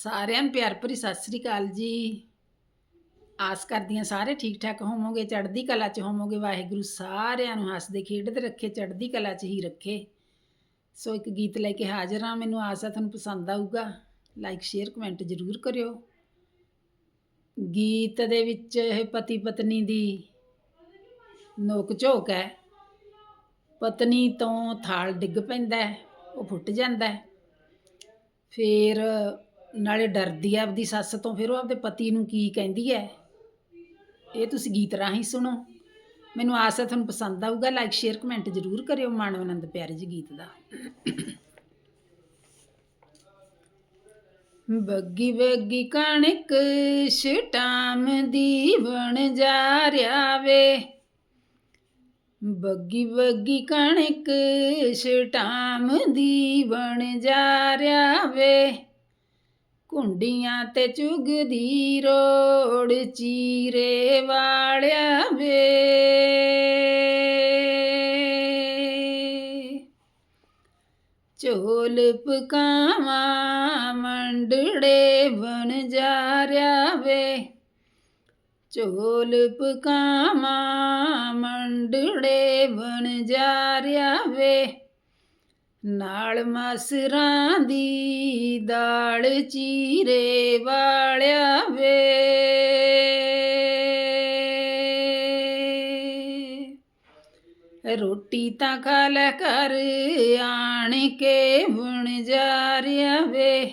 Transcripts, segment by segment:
ਸਾਰਿਆਂ ਨੂੰ ਪਿਆਰ ਭਰੀ ਸਤਿ ਸ੍ਰੀ ਅਕਾਲ ਜੀ। ਆਸ ਕਰਦੀ ਹਾਂ ਸਾਰੇ ਠੀਕ ਠਾਕ ਹੋਵੋਗੇ, ਚੜ੍ਹਦੀ ਕਲਾ 'ਚ ਹੋਵੋਗੇ, ਵਾਹਿਗੁਰੂ ਸਾਰਿਆਂ ਨੂੰ ਹੱਸਦੇ ਖੇਡਦੇ ਰੱਖੇ, ਚੜ੍ਹਦੀ ਕਲਾ 'ਚ ਹੀ ਰੱਖੇ। ਸੋ ਇੱਕ ਗੀਤ ਲੈ ਕੇ ਹਾਜ਼ਰ ਹਾਂ, ਮੈਨੂੰ ਆਸ ਹੈ ਤੁਹਾਨੂੰ ਪਸੰਦ ਆਊਗਾ। ਲਾਈਕ, ਸ਼ੇਅਰ, ਕਮੈਂਟ ਜ਼ਰੂਰ ਕਰਿਓ। ਗੀਤ ਦੇ ਵਿੱਚ ਇਹ ਪਤੀ ਪਤਨੀ ਦੀ ਨੋਕ ਝੋਕ ਹੈ। ਪਤਨੀ ਤੋਂ ਥਾਲ ਡਿੱਗ ਪੈਂਦਾ ਉਹ ਫੁੱਟ ਜਾਂਦਾ ਹੈ। ਫਿਰ ਨਾਲੇ ਡਰਦੀ ਹੈ ਆਪਦੀ ਸੱਸ ਤੋਂ, ਫਿਰ ਉਹ ਆਪਦੇ ਪਤੀ ਨੂੰ ਕੀ ਕਹਿੰਦੀ ਹੈ ਇਹ ਤੁਸੀਂ ਗੀਤ ਰਾਹੀਂ ਸੁਣੋ। ਮੈਨੂੰ ਆਸ ਹੈ ਤੁਹਾਨੂੰ ਪਸੰਦ ਆਊਗਾ ਲਾਈਕ ਸ਼ੇਅਰ ਕਮੈਂਟ ਜ਼ਰੂਰ ਕਰਿਓ ਮਾਣੋ ਆਨੰਦ ਪਿਆਰੇ ਜੀ ਗੀਤ ਦਾ। ਬੱਗੀ ਬੱਗੀ ਕਣਕ ਸ਼ਟਾਮ ਦੀ ਵਣ ਜਾ ਰਿਆ ਵੇ। ਬੱਗੀ ਬੱਗੀ ਕਣਕ ਸ਼ਟਾਮ ਦੀ ਵਣ ਜਾ ਰਿਆ ਵੇ। ਕੁੰਡੀਆਂ ਤੇ ਚੁਗਦੀ ਰੋੜ ਚੀਰੇ ਵਾਲਿਆ ਵੇ। ਚੋਲ ਪਕਾਵਾਂ, ਮੰਡੜੇ ਬਣ ਜਾ ਰਿਆ ਵੇ। ਚੋਲ ਪਕਾਵਾਂ, ਮੰਡੜੇ ਬਣ ਜਾ ਰਿਆ ਵੇ। ਨਾਲ ਮਸਰਾਂ ਦੀ ਦਾਲ ਚੀਰੇ ਵਾਲਿਆ ਵੇ। ਰੋਟੀ ਤਾਂ ਖਾ ਲੈ ਕਰ ਆਣ ਕੇ ਬਣ ਜਾ ਰਿਆ ਵੇ।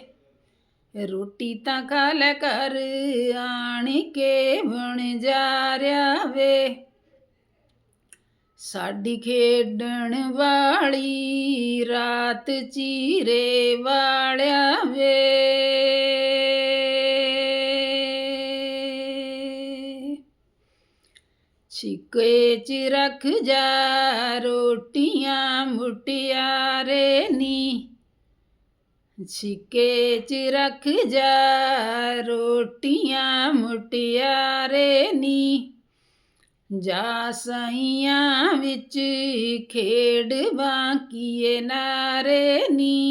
ਰੋਟੀ ਤਾਂ ਖਾ ਲੈ ਕਰ ਆਣ ਕੇ ਬਣ ਜਾ ਰਿਆ ਵੇ। ਸਾਡੀ ਖੇਡਣ ਵਾਲੀ ਰਾਤ ਚੀਰੇ ਵਾਲਿਆ ਵੇ। ਛਿੱਕੇ ਚ ਰੱਖ ਜਾ ਰੋਟੀਆਂ ਮੁਟਿਆਰੇ ਨੀ। ਛਿੱਕੇ ਚ ਰੱਖ ਜਾ ਰੋਟੀਆਂ ਮੁਟਿਆਰੇ ਨੀ। ਜਾ ਸਈਆਂ ਵਿੱਚ ਖੇਡ ਬਾਕੀਏ ਨਾਰੇ ਨੀ।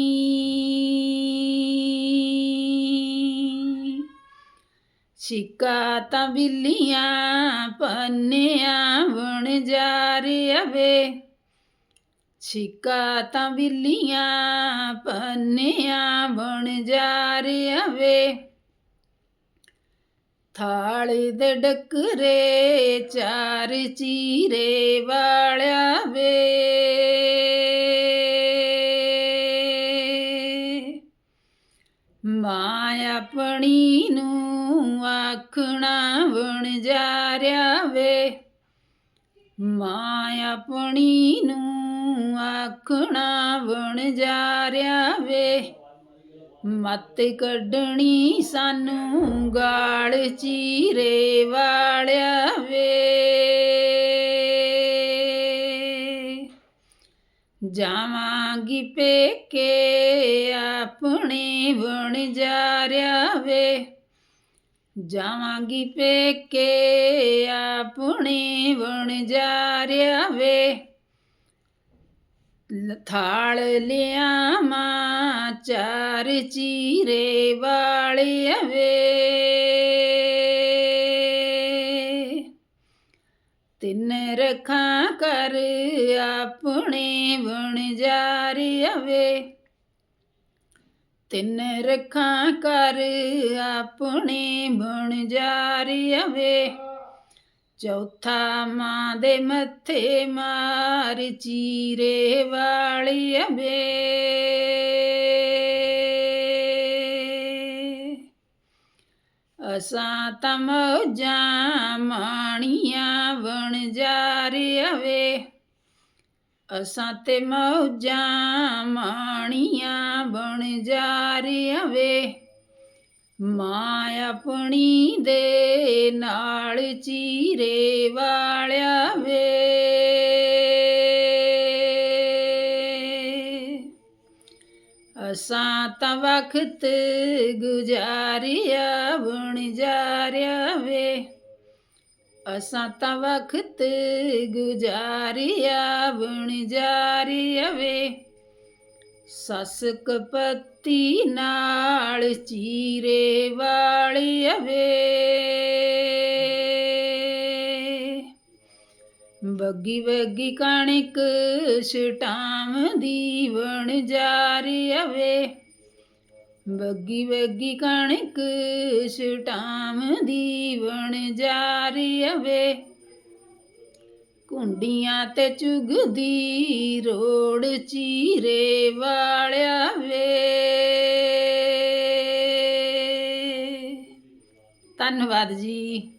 ਛਿੱਕਾ ਤਾਂ ਬਿੱਲੀਆਂ ਪੰਨਿਆਂ ਬਣ ਜਾ ਰਿਆ ਵੇ। ਛਿੱਕਾ ਤਾਂ ਬਿੱਲੀਆਂ ਪੰਨਿਆਂ ਬਣ ਜਾ ਰਿਆਵੇ ਥਾਲ ਦੇ ਡੱਕਰੇ, ਚਾਰ ਚੀਰੇ ਵਾਲਿਆ ਵੇ। ਮਾਂ ਆਪਣੀ ਨੂੰ ਆਖਣਾ ਬਣ ਜਾ ਰਿਆ ਵੇ। ਮਾਂ ਆਪਣੀ ਨੂੰ ਆਖਣਾ ਬਣ ਜਾ ਰਿਆ ਵੇ। ਮੱਤ ਕੱਢਣੀ ਸਾਨੂੰ ਗਾਲ ਚੀਰੇ ਵਾਲਿਆ ਵੇ। ਜਾਵਾਂਗੀ ਪੇਕੇ ਆਪਣੇ ਬਣ ਜਾ ਰਿਆ ਵੇ। ਜਾਵਾਂਗੀ ਪੇਕੇ ਆਪਣੇ ਬਣ ਜਾ ਰਿਆ ਵੇ। ਥਾਲ ਲਿਆਵਾਂ, ਚਾਰ ਚੀਰੇ ਵਾਲਿਆ ਵੇ। ਤਿੰਨ ਰਖਾਂ ਕਰ ਆਪਣੇ ਬਣ ਜਾ ਵੇ। ਤਿੰਨ ਰਖਾਂ ਕਰ ਆਪਣੇ ਬਣ ਜਾ ਰਿਆ ਵੇ। ਚੌਥਾ ਮਾਂ ਦੇ ਮੱਥੇ ਮਾਰ ਚੀਰੇ ਵਾਲਿਆ ਵੇ ਅਸਾਂ ਤਾਂ ਮੌਜਾਂ ਮਾਣੀਆਂ ਬਣ ਜਾ ਵੇ। ਅਸਾਂ ਤੇ ਮੌਜਾਂ ਮਾਣੀਆਂ ਬਣ ਜਾ ਰਿਆ ਵੇ। ਮਾਂ ਆਪਣੀ ਦੇ ਨਾਲ ਚੀਰੇ ਵਾਲਿਆ ਵੇ। ਅਸਾਂ ਤਾਂ ਵਕਤ ਗੁਜ਼ਾਰਿਆ, ਬਣ ਜਾ ਵੇ। ਅਸਾਂ ਤਾਂ ਵਕਤ ਗੁਜ਼ਾਰਿਆ, ਬਣ ਜਾ ਵੇ। ਸੱਸ ਕਪੱਤ ਨਾਲ ਚੀਰੇ ਵਾਲੀ ਵੇ ਬੱਗੀ ਬੱਗੀ ਕਣਕ ਛਟਾਮ ਦੀ ਵਣ ਜਾ ਰਹੀ ਬੱਗੀ ਬੱਗੀ ਕਣਕ ਛਟਾਮ ਦੀਵਣ ਜਾ ਰਹੀ ਕੁੰਡੀਆਂ ਤੇ ਚੁਗਦੀ ਰੋੜ ਚੀਰੇ ਵਾਲਿਆ ਵੇ। ਧੰਨਵਾਦ ਜੀ।